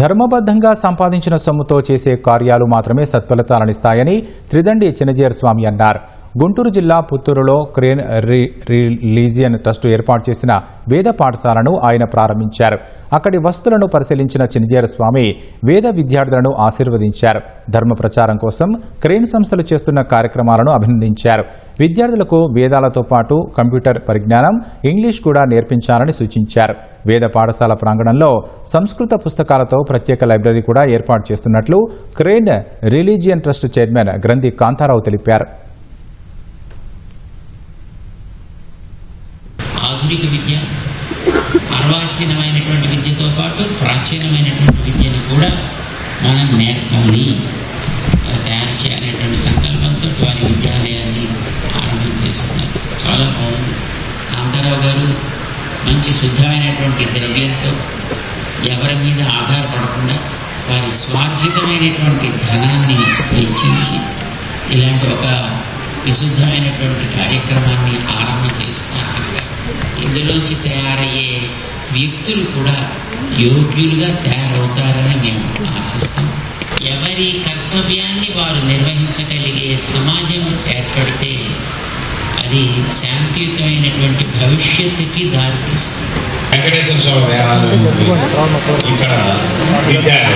ధర్మబద్ధంగా సంపాదించిన సొమ్ముతో చేసే కార్యాలు మాత్రమే సత్ఫలితాలనిస్తాయని త్రిదండి చిన్నజీయర్ స్వామి అన్నారు. గుంటూరు జిల్లా పుత్తూరులో క్రేన్ రిలీజియన్ ట్రస్టు ఏర్పాటు చేసిన వేద పాఠశాలను ఆయన ప్రారంభించారు. అక్కడి వస్తువులను పరిశీలించిన చిన్నజీయర్ స్వామి వేద విద్యార్థులను ఆశీర్వదించారు. ధర్మ ప్రచారం కోసం క్రేన్ సంస్థలు చేస్తున్న కార్యక్రమాలను అభినందించారు. విద్యార్థులకు వేదాలతో పాటు కంప్యూటర్ పరిజ్ఞానం ఇంగ్లీష్ కూడా నేర్పించాలని సూచించారు. వేద పాఠశాల ప్రాంగణంలో సంస్కృత పుస్తకాలతో ప్రత్యేక లైబ్రరీ కూడా ఏర్పాటు చేస్తున్నట్లు క్రేన్ రిలీజియన్ ట్రస్ట్ చైర్మన్ గ్రంథి కాంతారావు తెలిపారు. ఆధునిక విద్య అర్వాచీనమైనటువంటి విద్యతో పాటు ప్రాచీనమైనటువంటి విద్యను కూడా మనం నేర్పాలి తయారు చేయాలనేటువంటి సంకల్పంతో వారి విద్యాలయాన్ని ఆరంభం చేస్తున్నారు. చాలా బాగుంది. కాంతారావు గారు మంచి శుద్ధమైనటువంటి ద్రవ్యంతో ఎవరి మీద ఆధారపడకుండా వారి స్వార్జితమైనటువంటి ధనాన్ని వెచ్చించి ఇలాంటి ఒక విశుద్ధమైనటువంటి కార్యక్రమాన్ని ఆరంభం చేస్తున్నారు. ఇందులోంచి తయారయ్యే వ్యక్తులు కూడా యోగ్యులుగా తయారవుతారని మేము ఆశిస్తాం. ఎవరి కర్తవ్యాన్ని వారు నిర్వహించగలిగే సమాజం ఏర్పడితే అది శాంతియుతమైనటువంటి భవిష్యత్తుకి దారితీస్తుంది వెంకటేశ్వర స్వామి దేవాలయం ఇక్కడ విద్యాలయం.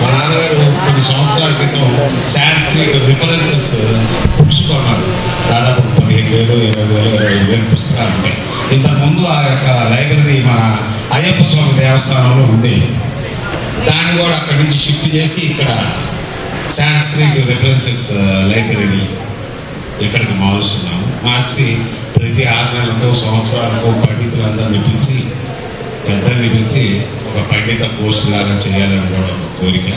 మా నాన్నగారు కొన్ని సంవత్సరాల క్రితం సాంస్క్రిట్ రిఫరెన్సెస్ పుచ్చుకున్నారు. దాదాపు పదిహేను వేలు ఇరవై వేలు ఇరవై ఐదు వేలు పుస్తకాలు ఉంటాయి. ఇంతకుముందు ఆ యొక్క లైబ్రరీ మన అయ్యప్ప స్వామి దేవస్థానంలో ఉండేది దాన్ని కూడా అక్కడి నుంచి షిఫ్ట్ చేసి ఇక్కడ సాంస్క్రిట్ రిఫరెన్సెస్ లైబ్రరీ ఇక్కడికి మారుస్తున్నాము. మార్చి ప్రతి ఆరు నెలలకు సంవత్సరాలకు పండితులందరినీ పిలిచి పెద్దల్ని పిలిచి ఒక పండిత పోస్ట్ లాగా చేయాలని కూడా ఒక కోరిక.